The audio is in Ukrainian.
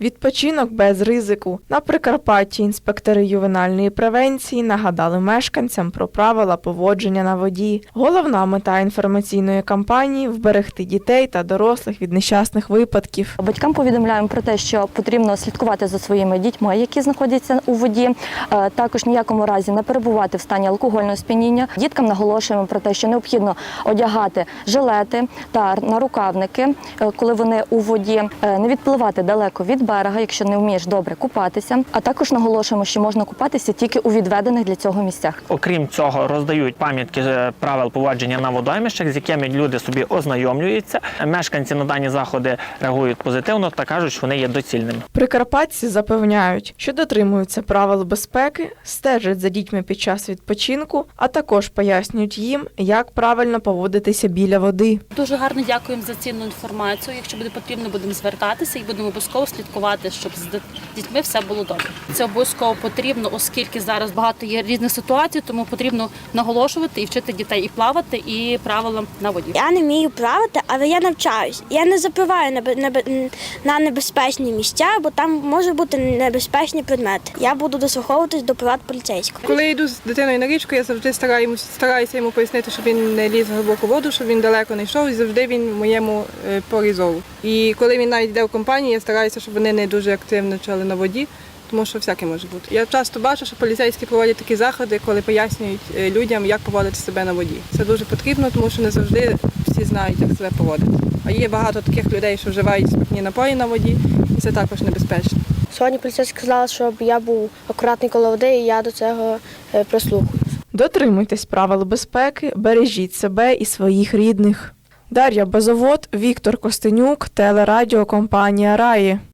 Відпочинок без ризику. На Прикарпатті інспектори ювенальної превенції нагадали мешканцям про правила поводження на воді. Головна мета інформаційної кампанії вберегти дітей та дорослих від нещасних випадків. Батькам повідомляємо про те, що потрібно слідкувати за своїми дітьми, які знаходяться у воді. Е, Також ніякому разі не перебувати в стані алкогольного сп'яніння. Діткам наголошуємо про те, що необхідно одягати жилети та нарукавники, е, коли вони у воді, Е, не відпливати далеко від берега, якщо не вмієш добре купатися. А також наголошуємо, що можна купатися тільки у відведених для цього місцях. Окрім цього, роздають пам'ятки е, правил поводження на водоймищах, з якими люди собі ознайомлюються. Мешканці на дані заходи реагують позитивно та кажуть, що вони є доцільними. Прикарпатці запевняють, що дотримуються правил безпеки, стежать за дітьми під час відпочинку, а також пояснюють їм, як правильно поводитися біля води. Дуже гарно дякуємо за цінну інформацію. Якщо буде потрібно, будемо звертатися і будемо обов'язково слідкувати, щоб з дітьми все було добре. Це обов'язково потрібно, оскільки зараз багато є різних ситуацій, тому потрібно наголошувати і вчити дітей і плавати, і правилам на воді. Я не вмію плавати, але я навчаюсь. Я не запливаю на, бе- на, бе- на небезпечні місця, бо там може бути небезпечні предмети. Я буду дослуховуватись до порад поліцейського. Коли я йду з дитиною на річку, я завжди стараюсь, стараюся йому пояснити, щоб він не ліз в глибоку воду, щоб він далеко не йшов, і завжди він в моєму е, порі зору. І коли він навіть йде в компанії, я стараюся, щоб вони не дуже активно чали на воді, тому що всяке може бути. Я часто бачу, що поліцейські проводять такі заходи, коли пояснюють е, людям, як поводити себе на воді. Це дуже потрібно, тому що не завжди всі знають, як себе поводити. А є багато таких людей, що вживають спиртні напої на воді, і це також небезпечно. Сьогодні поліцейські сказали, щоб я був акуратний коло води, і я до цього е, прислухаюсь. Дотримуйтесь правил безпеки, бережіть себе і своїх рідних. Дар'я Базовод, Віктор Костенюк, телерадіокомпанія Раї.